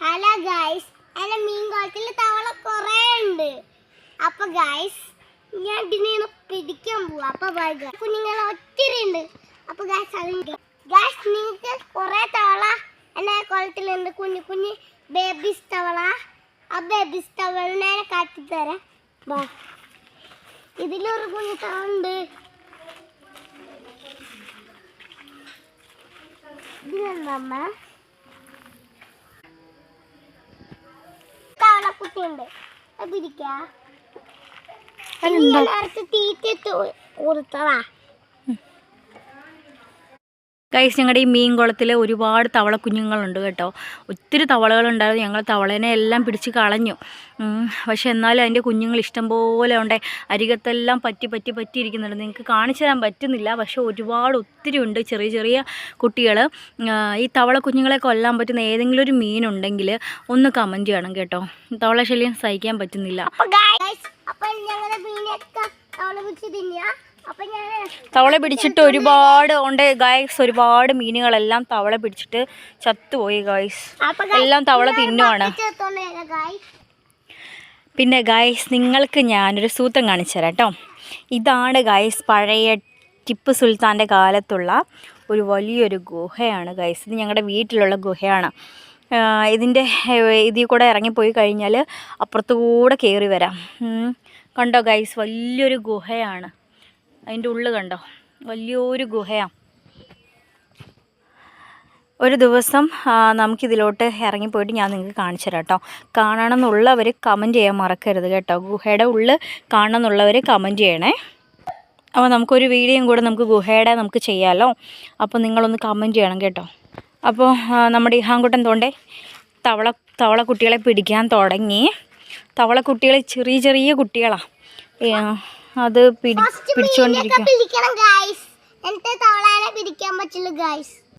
Hello guys എന്റെ മീൻ കുളത്തിൽ തവള കുറേ ഉണ്ട്. അപ്പൊ ഗായ്സ് ഞാൻ ഇതിനെ പിടിക്കാൻ പോവാ. അപ്പൊ ബൈ കുഞ്ഞുങ്ങൾ ഒത്തിരി ഉണ്ട്. അപ്പൊ ഗായ്സ് അത് ഗായ്സ് നിങ്ങൾക്ക് കുറേ തവള എന്റെ കുളത്തിലുണ്ട് കുഞ്ഞു കുഞ്ഞു ബേബീസ് തവള. ആ ബേബീസ് തവളിനെ കാട്ടിത്തരാം വാ. ഇതിലൊരു കുഞ്ഞു തവള ഉണ്ട്. ഇതിലെന്തമ്മ തവളക്കുട്ടിയുണ്ട് അത് നേരത്തെ തീറ്റ കൊടുത്തതാ. ഗൈസ് ഞങ്ങളുടെ ഈ മീൻ കുളത്തിൽ ഒരുപാട് തവള കുഞ്ഞുങ്ങളുണ്ട് കേട്ടോ. ഒത്തിരി തവളകളുണ്ടായിരുന്നു. ഞങ്ങൾ തവളേനെ എല്ലാം പിടിച്ച് കളഞ്ഞു. പക്ഷെ എന്നാലും അതിന്റെ കുഞ്ഞുങ്ങൾ ഇഷ്ടം പോലെ ഉണ്ട്. അരികത്തെല്ലാം പറ്റി പറ്റി പറ്റിയിരിക്കുന്നുണ്ട് നിങ്ങൾക്ക് കാണിച്ചു തരാൻ പറ്റുന്നില്ല. പക്ഷെ ഒരുപാട് ഒത്തിരി ഉണ്ട്. ചെറിയ ചെറിയ കുട്ടികൾ ഈ തവള കുഞ്ഞുങ്ങളെ കൊല്ലാൻ പറ്റുന്ന ഏതെങ്കിലും ഒരു മീനുണ്ടെങ്കിൽ ഒന്ന് കമന്റ് ചെയ്യണം കേട്ടോ. തവള ശല്യം സഹിക്കാൻ പറ്റുന്നില്ല. അപ്പോൾ ഞങ്ങളുടെ മീനൊക്കെ തവള പിടിച്ച് തിന്നുക തവള പിടിച്ചിട്ട് ഒരുപാട് ഉണ്ട് ഗായ്സ് ഒരുപാട് മീനുകളെല്ലാം തവള പിടിച്ചിട്ട് ചത്തുപോയി ഗായ്സ് എല്ലാം തവള തിന്നുവാണ്. പിന്നെ ഗായ്സ് നിങ്ങൾക്ക് ഞാനൊരു സൂത്രം കാണിച്ചു തരാം കേട്ടോ. ഇതാണ് ഗായ്സ് പഴയ ടിപ്പു സുൽത്താന്റെ കാലത്തുള്ള ഒരു വലിയൊരു ഗുഹയാണ് ഗായ്സ് ഇത് ഞങ്ങളുടെ വീട്ടിലുള്ള ഗുഹയാണ്. ഇതിന്റെ ഇതിൽ കൂടെ ഇറങ്ങിപ്പോയി കഴിഞ്ഞാൽ അപ്പുറത്തു കൂടെ കയറി വരാം കണ്ടോ ഗായ്സ് വലിയൊരു ഗുഹയാണ്. അതിന്റെ ഉള്ളു കണ്ടോ? വലിയൊരു ഗുഹയാണ് ഒരു ദിവസം നമുക്കിതിലോട്ട് ഇറങ്ങിപ്പോയിട്ട് ഞാൻ നിങ്ങൾക്ക് കാണിച്ചു തരാം കേട്ടോ കാണണം എന്നുള്ളവർ കമന്റ് ചെയ്യാൻ മറക്കരുത് കേട്ടോ. ഗുഹയുടെ ഉള്ളിൽ കാണണം എന്നുള്ളവർ കമന്റ് ചെയ്യണേ. അപ്പോൾ നമുക്കൊരു വീഡിയോയും കൂടെ നമുക്ക് ഗുഹയുടെ നമുക്ക് ചെയ്യാമല്ലോ അപ്പോൾ നിങ്ങളൊന്ന് കമന്റ് ചെയ്യണം കേട്ടോ. അപ്പോൾ നമ്മുടെ ഇഹാങ്കുട്ടൻ തോണ്ടേ തവള തവള കുട്ടികളെ പിടിക്കാൻ തുടങ്ങി. തവള ചെറിയ ചെറിയ കുട്ടികളാണ് അത് പിടിച്ചോണ്ടിരിക്കും. പിടിക്കണം ഗായ്സ് തവളേനെ പിടിക്കാൻ പറ്റുള്ളൂ ഗായ്സ്